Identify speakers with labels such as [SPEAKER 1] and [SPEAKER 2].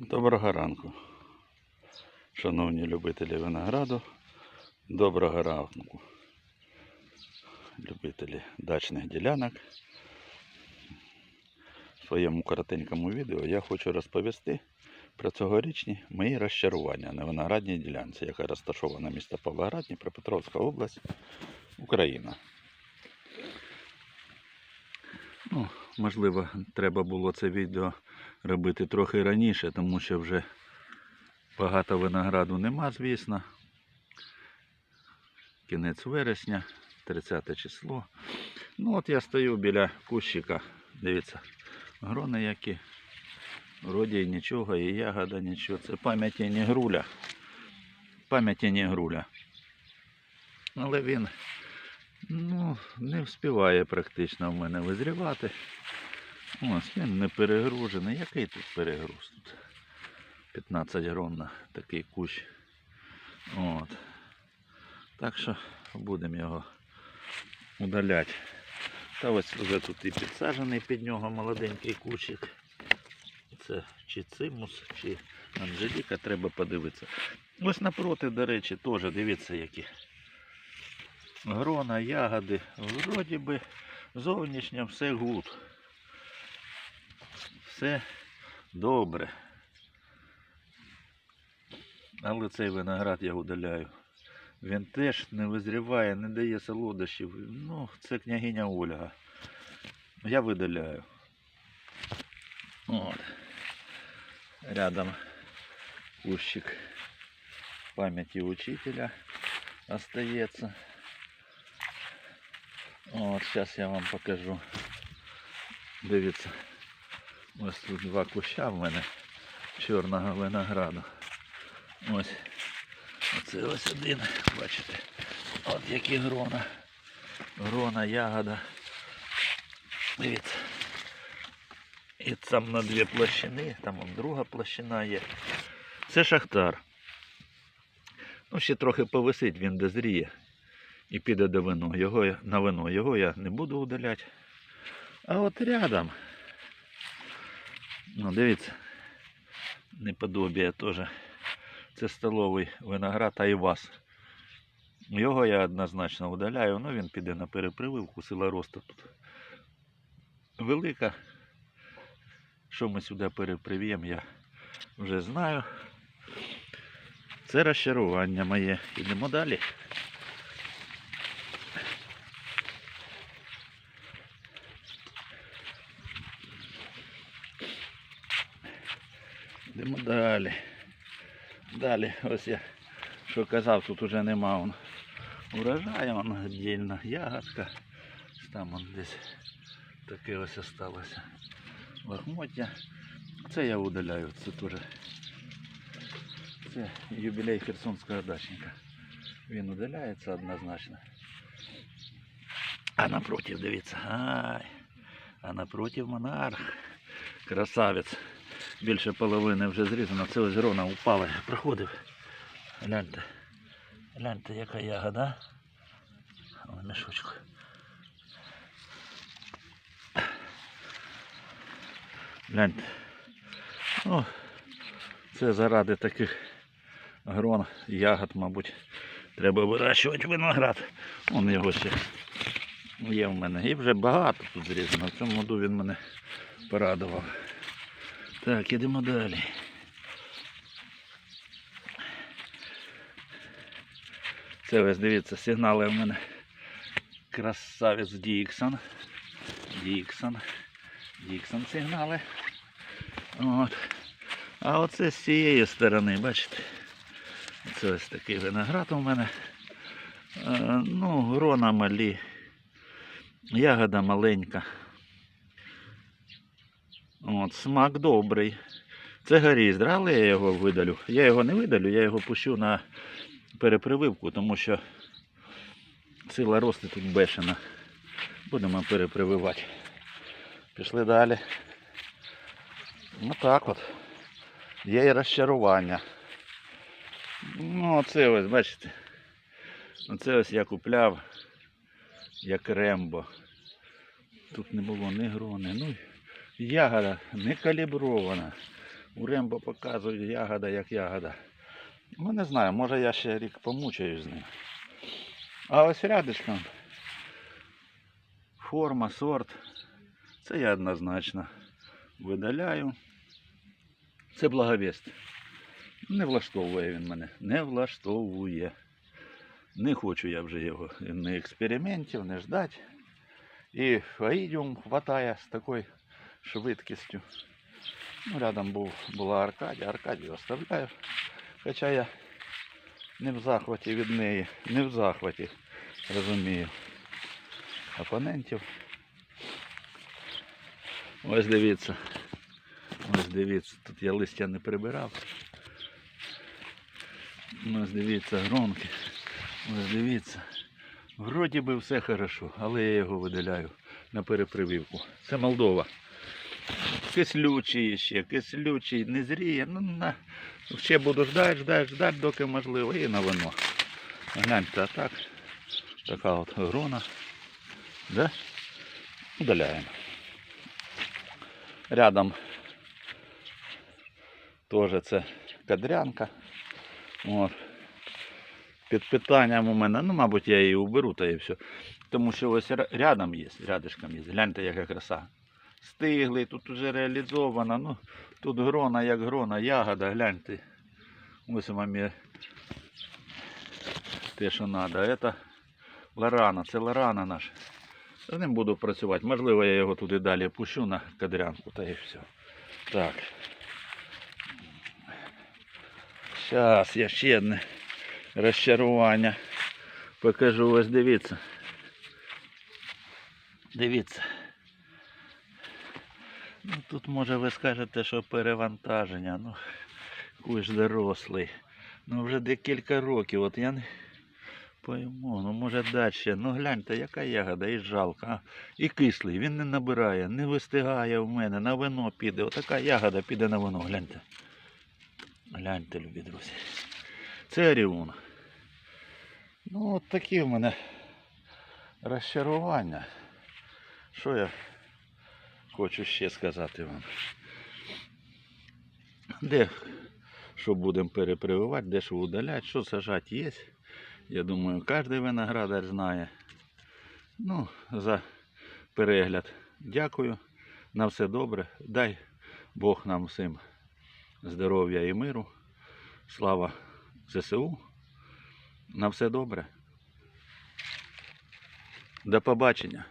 [SPEAKER 1] Доброго ранку, шановні любителі винограду. Доброго ранку, любителі дачних ділянок. В своєму коротенькому відео я хочу розповісти про цьогорічні мої розчарування на виноградній ділянці, яка розташована місто Павлоград, Дніпропетровська область, Україна. Ну, можливо, треба було це відео робити трохи раніше, тому що вже багато винограду нема, звісно. Кінець вересня, 30 число. Ну от я стою біля кущика. Дивіться, грони які. Вроді нічого, і ягода нічого. Це пам'яті не груля. Пам'яті не груля. Але він ну, не вспіває практично в мене визрівати. Ось він не перегружений. Який тут перегруз? Тут 15 грам на такий кущ. От. Так що будемо його удаляти. Та ось вже тут і підсаджений під нього молоденький кущик. Це чи цимус, чи анжеліка, треба подивитися. Ось напроти, до речі, теж дивіться які. Грона, ягоди. Вроді би зовнішньо все гуд. Все добре. Але цей виноград я удаляю. Він теж не визріває, не дає солодощів. Ну, це княгиня Ольга. Я видаляю. От. Рядом кущик памяти учителя остается. От, зараз я вам покажу. Дивіться. Ось тут два куща в мене чорного винограду. Ось. Оце ось один, бачите. От які грона. Грона, ягода. Дивіться. І там на дві площини, там он друга площина є. Це шахтар. Ну, ще трохи повисить, він дозріє і піде до вино. Його на вино. Його я не буду удаляти. А от рядом. Ну, дивіться. Неподобія теж. Це столовий виноград Айвас. Його я однозначно удаляю, ну він піде на перепрививку, сила росту тут велика. Що ми сюди переприв'ємо, я вже знаю. Це розчарування моє. Ідемо далі. Йдемо далі. Далі, ось я що казав, тут уже нема он урожаю, он віддільна ягодка. Там он десь таке ось осталося. Лохмоття. Це я удаляю, це теж. Це юбілей Херсонського дачника. Він удаляється однозначно. А напротив, дивіться. Ай. А напротив монарх. Красавець. Більше половини вже зрізано. Це ось грона упала. Проходив. Гляньте. Гляньте, яка ягода. О, мішочку. Гляньте. О, це заради таких грон, ягод, мабуть, треба вирощувати виноград. Вон його ще є в мене. І вже багато тут зрізано. В цьому году він мене порадував. Так, ідемо далі. Це ось дивіться, сигнали в мене красавець Діксон. Діксон. Діксон сигнали. От. А оце з цієї сторони, бачите? Це ось такий виноград у мене. Е, ну, грона малі. Ягода маленька. От, смак добрий. Це горіздр, але я його видалю. Я його не видалю, я його пущу на перепрививку, тому що сила росту тут бешена. Будемо перепрививати. Пішли далі. Ну так от. Є і розчарування. Ну, оце ось, бачите. Оце ось я купляв як рембо. Тут не було ні грони. Ну, ягода не калібрована. У Рембо показують ягода як ягода. Ну не знаю, може я ще рік помучаюсь з ним. А ось рядочком форма, сорт. Це я однозначно видаляю. Це благовіст. Не влаштовує він мене. Не влаштовує. Не хочу я вже його ні експериментів, не ждать. І аїдіум хватає з такою швидкістю. Ну, рядом був, була Аркадія, Аркадію оставляю. Хоча я не в захваті від неї, не в захваті, розумію, опонентів. Ось дивіться. Ось дивіться, тут я листя не прибирав. Ось дивіться, гронки. Ось дивіться. Вроді би все хорошо, але я його видаляю на перепрививку. Це Молдова. Кислючий ще, кислючий, не зріє. Ну, на... Ще буду ждати, ждати, ждати, доки можливо, і на вино. Гляньте, а так. Така от грона. Да? Удаляємо. Рядом теж це кадрянка. От. Під питанням у мене, ну, мабуть, я її уберу та і все. Тому що ось рядом є, рядышком є. Гляньте, яка краса. Стиглий, тут вже реалізовано. Ну, тут грона як грона, ягода, гляньте. Ось мамі те, що треба. Це Лорана, це Лорана наш. З ним буду працювати. Можливо, я його туди далі пущу на кадрянку та і все. Так. Зараз я ще одне розчарування покажу. Ось дивіться. Дивіться. Ну, тут може ви скажете, що перевантаження. Ну, куй ж дорослий. Ну вже декілька років. От я не пойму, ну може далі. Ну гляньте, яка ягода, і жалко. А, і кислий, він не набирає, не вистигає в мене, на вино піде. Отака ягода піде на вино, гляньте. Гляньте, любі друзі. Це Оріон. Ну, от такі в мене розчарування. Що я хочу ще сказати вам? Де що будемо перепрививати, де що удаляти, що сажати є. Я думаю, кожен виноградар знає. Ну, за перегляд. Дякую. На все добре. Дай Бог нам всім здоров'я і миру. Слава ЗСУ. На все добре. До побачення.